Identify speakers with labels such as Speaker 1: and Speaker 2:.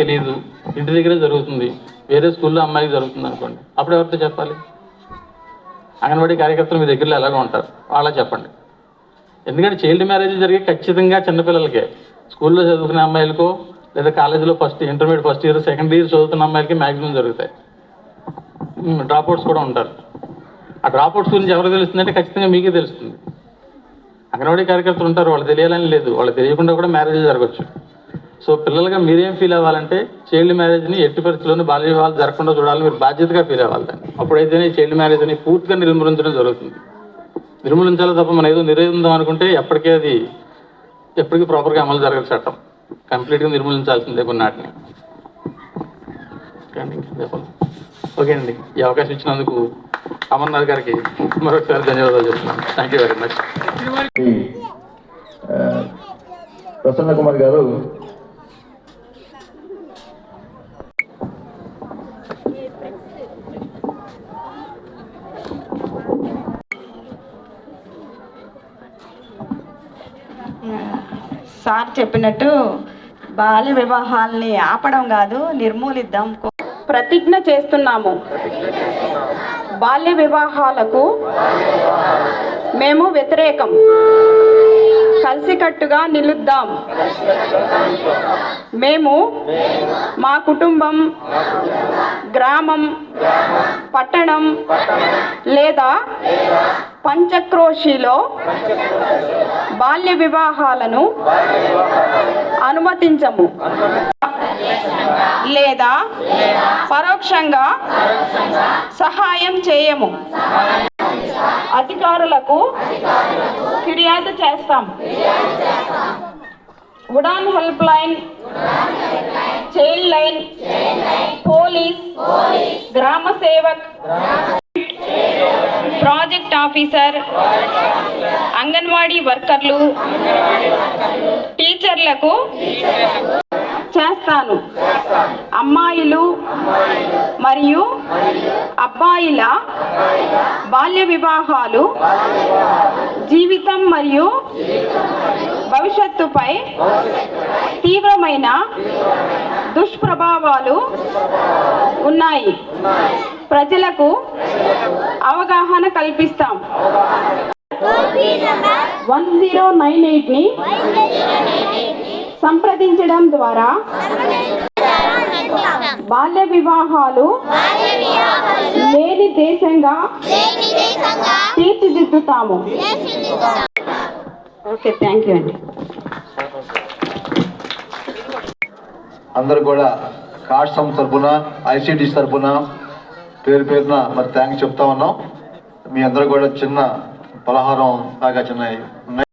Speaker 1: తెలియదు ఇంటి దగ్గరే జరుగుతుంది. వేరే స్కూల్లో అమ్మాయికి జరుగుతుంది అనుకోండి. అప్పుడు ఎవరితో చెప్పాలి? అంగన్వాడీ కార్యకర్తలు మీ దగ్గరలో ఎలాగో ఉంటారు. వాళ్ళ చెప్పండి. ఎందుకంటే చైల్డ్ మ్యారేజ్ జరిగే ఖచ్చితంగా చిన్నపిల్లలకే. స్కూల్లో చదువుకునే అమ్మాయిలకో లేదా కాలేజీలో first intermediate first year second year చదువుతున్న అమ్మాయిలకి మ్యాక్సిమం జరుగుతాయి. డ్రాప్ అవుట్స్ కూడా ఉంటారు. ఆ డ్రాప్ అవుట్స్ గురించి ఎవరు తెలుస్తుందంటే ఖచ్చితంగా మీకే తెలుస్తుంది. అంగన్వాడీ కార్యకర్తలు ఉంటారు వాళ్ళు తెలియాలని లేదు. వాళ్ళు తెలియకుండా కూడా మ్యారేజ్ జరగచ్చు. సో పిల్లలుగా మీరేం ఫీల్ అవ్వాలంటే చైల్డ్ మ్యారేజ్ని ఎట్టి పరిస్థితుల్లోనూ బాల్య వివాహాలు జరగకుండా చూడాలి మీరు బాధ్యతగా ఫీల్ అవ్వాలి దాన్ని. అప్పుడైతేనే చైల్డ్ మ్యారేజ్ని పూర్తిగా నిర్మూలించడం జరుగుతుంది. నిర్మూలించాలి తప్ప మనం ఏదో నిరోధిందాం అనుకుంటే ఎప్పటికీ అది ఎప్పటికీ ప్రాపర్గా అమలు జరగదు చట్టం. కంప్లీట్గా నిర్మూలించాల్సిందే కొన్నాటిని. నాటిని ఓకే అండి ఈ అవకాశం ఇచ్చినందుకు అమర్నాథ్ గారికి మరొకసారి ధన్యవాదాలు చెప్తున్నాను. Thank you very much
Speaker 2: Prasanna Kumar గారు.
Speaker 3: సార్ చెప్పినట్టు బాల్య వివాహాల్ని ఆపడం కాదు నిర్మూలిద్దాం
Speaker 4: ప్రతిజ్ఞ చేస్తున్నాము. బాల్య వివాహాలకు మేము వ్యతిరేకం. కలిసికట్టుగా నిలుద్దాం. మేము మా కుటుంబం గ్రామం పట్టణం లేదా పంచక్రోషిలో బాల్య వివాహాలను అనుమతించము. లేదా పరోక్షంగా సహాయం చేయము. అధికారులకు ఫిర్యాదు చేస్తాం. Udaan help line child line police గ్రామ సేవక్ ప్రాజెక్ట్ ఆఫీసర్ అంగన్వాడీ వర్కర్లు టీచర్లకు చేస్తాను. అమ్మాయిలు మరియు అబ్బాయిల బాల్య వివాహాలు జీవితం మరియు భవిష్యత్తుపై తీవ్రమైన దుష్ప్రభావాలు ఉన్నాయి. ప్రజలకు అవగాహన కల్పిస్తాం. వన్ జీరో నైన్ ఎయిట్ని సంప్రదించడం ద్వారా బాల్య వివాహాలు లేని దేశంగా తీర్చిదిద్దుతాము. ఓకే థ్యాంక్ యూ అండి.
Speaker 2: అందరు కూడా కార్డ్స్ తరఫున ఐసిడి తరఫున పేరు పేరున మరి థ్యాంక్స్ చెప్తా ఉన్నాం. మీ అందరూ కూడా చిన్న పలహారం లాగా చిన్న ఉన్నాయి.